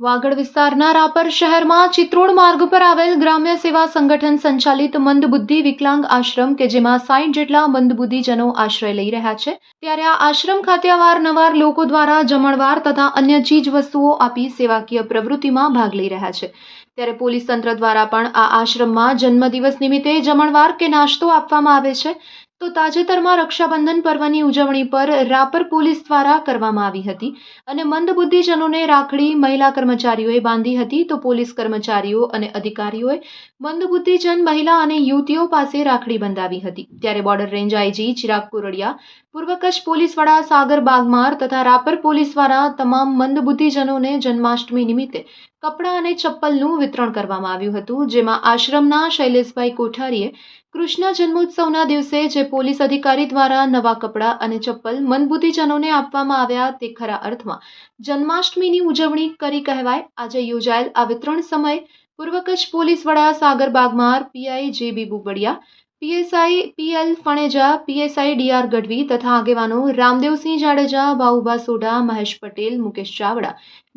વાગડ વિસ્તારના રાપર શહેરમાં ચિત્રોડ માર્ગ પર આવેલ ગ્રામ્ય સેવા સંગઠન સંચાલિત મંદબુદ્ધિ વિકલાંગ આશ્રમ કે જેમાં સાઈઠ જેટલા મંદબુદ્ધિજનો આશ્રય લઈ રહ્યા છે, ત્યારે આ આશ્રમ ખાતે અવારનવાર લોકો દ્વારા જમણવાર તથા અન્ય ચીજ વસ્તુઓ આપી સેવાકીય પ્રવૃત્તિમાં ભાગ લઈ રહ્યા છે. ત્યારે પોલીસ તંત્ર દ્વારા પણ આ આશ્રમમાં જન્મદિવસ નિમિત્તે જમણવાર કે નાસ્તો આપવામાં આવે છે તો તાજેતરમાં રક્ષાબંધન પર્વની ઉજવણી પર રાપર પોલીસ દ્વારા કરવામાં આવી હતી અને મંદબુદ્ધિજનોને રાખડી મહિલા કર્મચારીઓએ બાંધી હતી. તો પોલીસ કર્મચારીઓ અને અધિકારીઓએ મંદબુદ્ધિજન મહિલા અને યુવતીઓ પાસે રાખડી બંધાવી હતી. ત્યારે border range IG Chirag Kurdiya પૂર્વ કચ્છ પોલીસ વડા સાગર બાગમાર તથા રાપર પોલીસ દ્વારા તમામ મંદબુદ્ધિજનોને જન્માષ્ટમી નિમિત્તે કપડાં અને ચપ્પલનું વિતરણ કરવામાં આવ્યું હતું, જેમાં આશ્રમના શૈલેષભાઈ કોઠારીએ કૃષ્ણ જન્મોત્સવના દિવસે જે પોલીસ અધિકારી દ્વારા નવા કપડાં અને ચપ્પલ મનબુદ્ધિજનોને આપવામાં આવ્યા તે ખરા અર્થમાં જન્માષ્ટમીની ઉજવણી કરી કહેવાય. આજે યોજાયેલ આ વિતરણ સમયે પૂર્વ કચ્છ પોલીસ વડા Sagar Bagmar, PI J B Bubadiya PSI, PL Faneja, PSI DR Gadhvi તથા આગેવાનો રામદેવસિંહ જાડેજા બાઉબા સોઢા, મહેશ પટેલ, મુકેશ ચાવડા,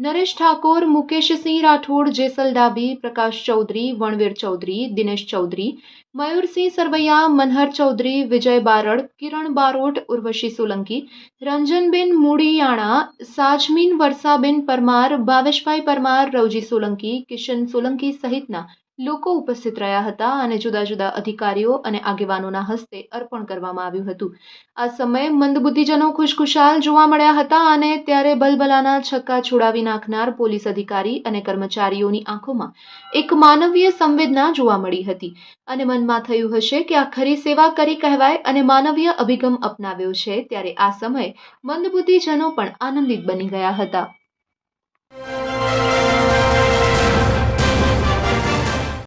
નરેશ ઠાકોર, મુકેશસિંહ રાઠોડ, જેસલ ડાબી પ્રકાશ ચૌધરી, વણવીર ચૌધરી, દિનેશ ચૌધરી, મયુરસિંહ સરવૈયા, મનહર ચૌધરી, વિજય બારડ, કિરણ બારોટ, ઉર્વશી સોલંકી, રંજનબેન મૂડીયાણા, સાજમીન વરસાબેન પરમાર, ભાવેશભાઈ પરમાર, રવજી સોલંકી, કિશન સોલંકી સહિતના લોકો ઉપસ્થિત રહ્યા હતા અને જુદા જુદા અધિકારીઓ અને આગેવાનોના હસ્તે અર્પણ કરવામાં આવ્યું હતું. આ સમયે મંદબુદ્ધિજનો ખુશખુશાલ જોવા મળ્યા હતા અને ત્યારે બલબલાના છક્કા છોડાવી નાખનાર પોલીસ અધિકારી અને કર્મચારીઓની આંખોમાં એક માનવીય સંવેદના જોવા મળી હતી. અને મનમાં થયું હશે કે આ ખરી સેવા કરી કહેવાય અને માનવીય અભિગમ અપનાવ્યો છે, ત્યારે આ સમયે મંદબુદ્ધિજનો પણ આનંદિત બની ગયા હતા.